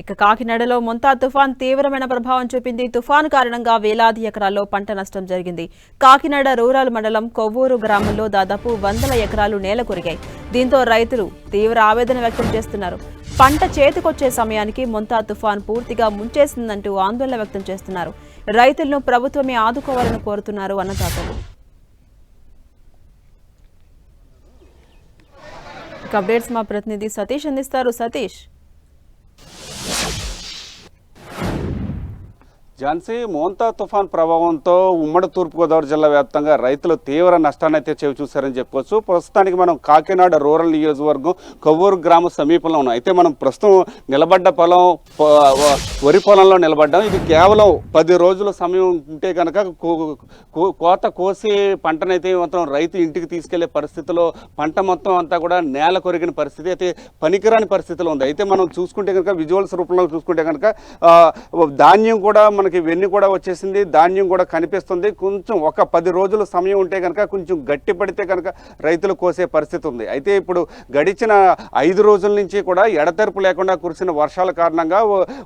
ఇక కాకినాడలో మొంతా తుఫాన్ తీవ్రమైన ప్రభావం చూపింది. తుఫాన్ కారణంగా వేలాది ఎకరాల్లో పంట నష్టం జరిగింది. కాకినాడ రూరల్ మండలం కొవ్వూరు గ్రామంలో దాదాపు వందల ఎకరాలు నేల కొరిగాయి. దీంతో రైతులు తీవ్ర ఆవేదన వ్యక్తం చేస్తున్నారు. పంట చేతికొచ్చే సమయానికి మొంతా తుఫాన్ పూర్తిగా ముంచేసిందంటూ ఆందోళన వ్యక్తం చేస్తున్నారు. రైతులను ప్రభుత్వమే ఆదుకోవాలని కోరుతున్నారు అన్నదాతలు అప్డేట్స్ మా ప్రతినిధి సతీష్ అందిస్తారు. సతీష్. ఝాన్సీ మోంతా తుఫాన్ ప్రభావంతో ఉమ్మడి తూర్పుగోదావరి జిల్లా వ్యాప్తంగా రైతులు తీవ్ర నష్టాన్ని అయితే చేవి చూశారని చెప్పుకోవచ్చు. ప్రస్తుతానికి మనం కాకినాడ రూరల్ నియోజకవర్గం కొవ్వూరు గ్రామ సమీపంలో ఉన్నాం. అయితే మనం ప్రస్తుతం నిలబడ్డ పొలం వరి పొలంలో నిలబడ్డాం. ఇది కేవలం పది రోజుల సమయం ఉంటే కనుక కో- కోత కోసి పంటనైతే మొత్తం రైతు ఇంటికి తీసుకెళ్ళే పరిస్థితిలో పంట మొత్తం అంతా కూడా నేల కొరిగిన పరిస్థితి అయితే పనికిరాని పరిస్థితిలో ఉంది. అయితే మనం చూసుకుంటే కనుక విజువల్స్ రూపంలో చూసుకుంటే కనుక ధాన్యం కూడా మన మనకి వెన్ను కూడా వచ్చేసింది ధాన్యం కూడా కనిపిస్తుంది. కొంచెం ఒక పది రోజుల సమయం ఉంటే కనుక కొంచెం గట్టి పడితే కనుక రైతులు కోసే పరిస్థితి ఉంది. అయితే ఇప్పుడు గడిచిన ఐదు రోజుల నుంచి కూడా ఎడతెరపు లేకుండా కురిసిన వర్షాల కారణంగా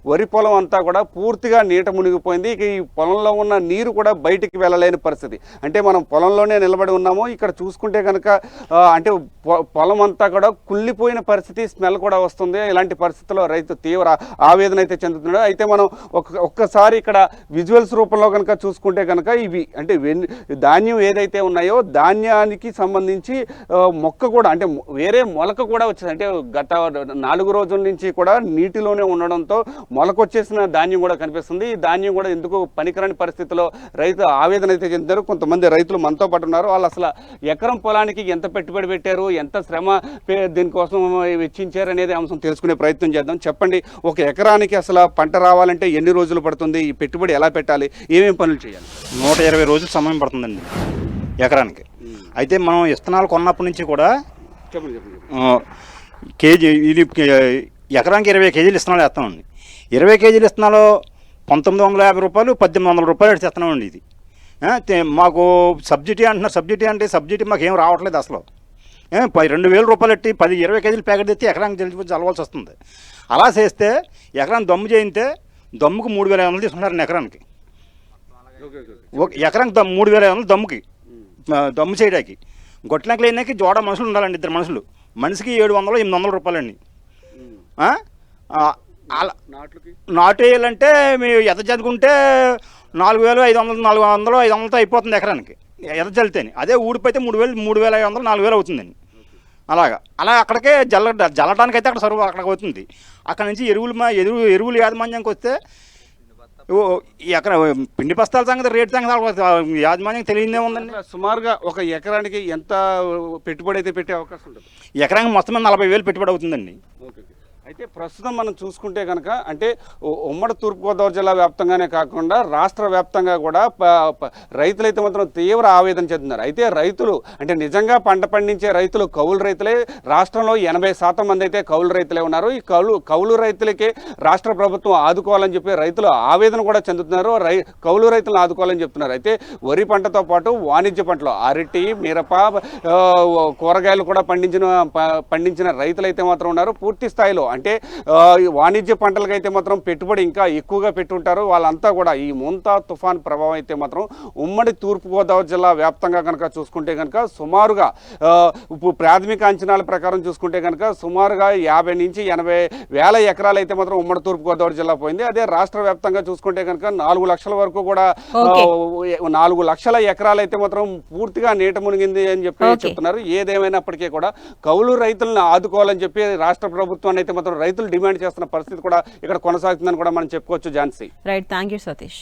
వరి పొలం అంతా కూడా పూర్తిగా నీట మునిగిపోయింది. ఇక ఈ పొలంలో ఉన్న నీరు కూడా బయటికి వెళ్ళలేని పరిస్థితి. అంటే మనం పొలంలోనే నిలబడి ఉన్నాము. ఇక్కడ చూసుకుంటే కనుక అంటే పొ- పొలం అంతా కూడా కుళ్ళిపోయిన పరిస్థితి స్మెల్ కూడా వస్తుంది. ఇలాంటి పరిస్థితుల్లో రైతు తీవ్ర ఆవేదన అయితే చెందుతున్నాడు. అయితే మనం ఒక్క ఒక్కసారి ఇక్కడ ఇక్కడ విజువల్స్ రూపంలో కనుక చూసుకుంటే కనుక ఇవి అంటే వెన్ ధాన్యం ఏదైతే ఉన్నాయో ధాన్యానికి సంబంధించి మొక్క కూడా అంటే వేరే మొలక కూడా వచ్చింది అంటే గత నాలుగు రోజుల నుంచి కూడా నీటిలోనే ఉండడంతో మొలక వచ్చేసిన ధాన్యం కూడా కనిపిస్తుంది. ఈ ధాన్యం కూడా ఎందుకు పనికిరాని పరిస్థితిలో రైతు ఆవేదన అయితే చెందారు. కొంతమంది రైతులు మనతో పాటు ఉన్నారు. వాళ్ళు అసలు ఎకరం పొలానికి ఎంత పెట్టుబడి పెట్టారు? ఎంత శ్రమ పే- దీనికోసం వెచ్చించారు అనేది అంశం తెలుసుకునే ప్రయత్నం చేద్దాం. చెప్పండి ఒక ఎకరానికి అసలు పంట రావాలంటే ఎన్ని రోజులు పడుతుంది? పెట్టుబడి ఎలా పెట్టాలి? ఏమేం పనులు చేయాలి? నూట ఇరవై రోజులు సమయం పడుతుందండి ఎకరానికి. అయితే మనం విత్తనాలు కొన్నప్పటి నుంచి కూడా చెప్పండి చెప్పండి కేజీ ఇది ఎకరానికి ఇరవై కేజీలు ఇత్తనాలు వేస్తామండి. ఇరవై కేజీలు ఇత్తనాలు పంతొమ్మిది వందల యాభై రూపాయలు పద్దెనిమిది వందల రూపాయలు పెట్టి ఇస్తున్నామండి ఇది. మాకు సబ్సిడీ అంటున్నారు. సబ్సిడీ అంటే సబ్సిడీ మాకు ఏం రావట్లేదు అసలు. రెండు వేల రూపాయలు పెట్టి పది ఇరవై కేజీలు ప్యాకెట్ తెచ్చి ఎకరానికి తెలిసి చల్లవలసి వస్తుంది. అలా చేస్తే ఎకరానికి దమ్ము చేయితే దమ్ముకు మూడు వేల ఐదు వందలు తీసుకుంటారండి ఎకరానికి. ఒక ఎకరానికి దమ్ మూడు వేల ఐదు వందలు దమ్ముకి దమ్ము చేయడానికి. గొట్లకి లేనాకి జోడ మనుషులు ఉండాలండి ఇద్దరు మనుషులు. మనిషికి ఏడు వందలు ఎనిమిది వందల రూపాయలండి. నాటు వేయాలంటే మీరు ఎద చదువుకుంటే నాలుగు వేలు ఐదు వందలు నాలుగు వందలు ఐదు వందలతో అయిపోతుంది ఎకరానికి. ఎద చల్లితేని. అదే ఊడిపోతే మూడు వేలు మూడు వేల ఐదు వందలు నాలుగు వేలు అవుతుందండి. అలాగా. అలా అక్కడికే జల్ల జల్లటానికి అయితే అక్కడ సరువు అక్కడికి అవుతుంది అక్కడ నుంచి ఎరువులు మా ఎరువు ఎరువులు యాజమాన్యానికి వస్తే ఎకర పిండి బస్తాల సంగతి రేటు సంగతి యాజమాన్యం తెలియదే ఉందండి. సుమారుగా ఒక ఎకరానికి ఎంత పెట్టుబడి అయితే పెట్టే అవకాశం ఉంటుంది? ఎకరానికి మొత్తం నలభై వేలు పెట్టుబడి అవుతుందండి. ఓకే. అయితే ప్రస్తుతం మనం చూసుకుంటే కనుక అంటే ఉమ్మడి తూర్పుగోదావరి జిల్లా వ్యాప్తంగానే కాకుండా రాష్ట్ర వ్యాప్తంగా కూడా రైతులైతే మాత్రం తీవ్ర ఆవేదన చెందుతున్నారు. అయితే రైతులు అంటే నిజంగా పంట పండించే రైతులు కౌలు రైతులే. రాష్ట్రంలో ఎనభై శాతం మంది అయితే కౌలు రైతులే ఉన్నారు. ఈ కౌలు కౌలు రైతులకే రాష్ట్ర ప్రభుత్వం ఆదుకోవాలని చెప్పి రైతులు ఆవేదన కూడా చెందుతున్నారు. రై కౌలు రైతులను ఆదుకోవాలని చెప్తున్నారు. అయితే వరి పంటతో పాటు వాణిజ్య పంటలు అరటి మిరప కూరగాయలు కూడా పండించిన ప- పండించిన రైతులు అయితే మాత్రం ఉన్నారు. పూర్తి స్థాయిలో అంటే ఈ వాణిజ్య పంటలకు అయితే మాత్రం పెట్టుబడి ఇంకా ఎక్కువగా పెట్టుంటారు వాళ్ళంతా కూడా ఈ ముంతా తుఫాన్ ప్రభావం అయితే మాత్రం ఉమ్మడి తూర్పుగోదావరి జిల్లా వ్యాప్తంగా కనుక చూసుకుంటే కనుక సుమారుగా ప్రాథమిక అంచనాల ప్రకారం చూసుకుంటే కనుక సుమారుగా యాభై నుంచి ఎనభై వేల ఎకరాలు అయితే మాత్రం ఉమ్మడి తూర్పుగోదావరి జిల్లా పోయింది అదే రాష్ట్ర వ్యాప్తంగా చూసుకుంటే కనుక నాలుగు లక్షల వరకు కూడా. నాలుగు లక్షల ఎకరాలు అయితే మాత్రం పూర్తిగా నీట మునిగింది అని చెప్పి. చెప్తున్నారు ఏదేమైనప్పటికీ కూడా కౌలు రైతులను ఆదుకోవాలని చెప్పి రాష్ట్ర ప్రభుత్వాన్ని అయితే మాత్రం రైతులు డిమాండ్ చేస్తున్న పరిస్థితి కూడా ఇక్కడ కొనసాగుతుందని కూడా మనం చెప్పుకోవచ్చు Jhansi. Right thank you Satish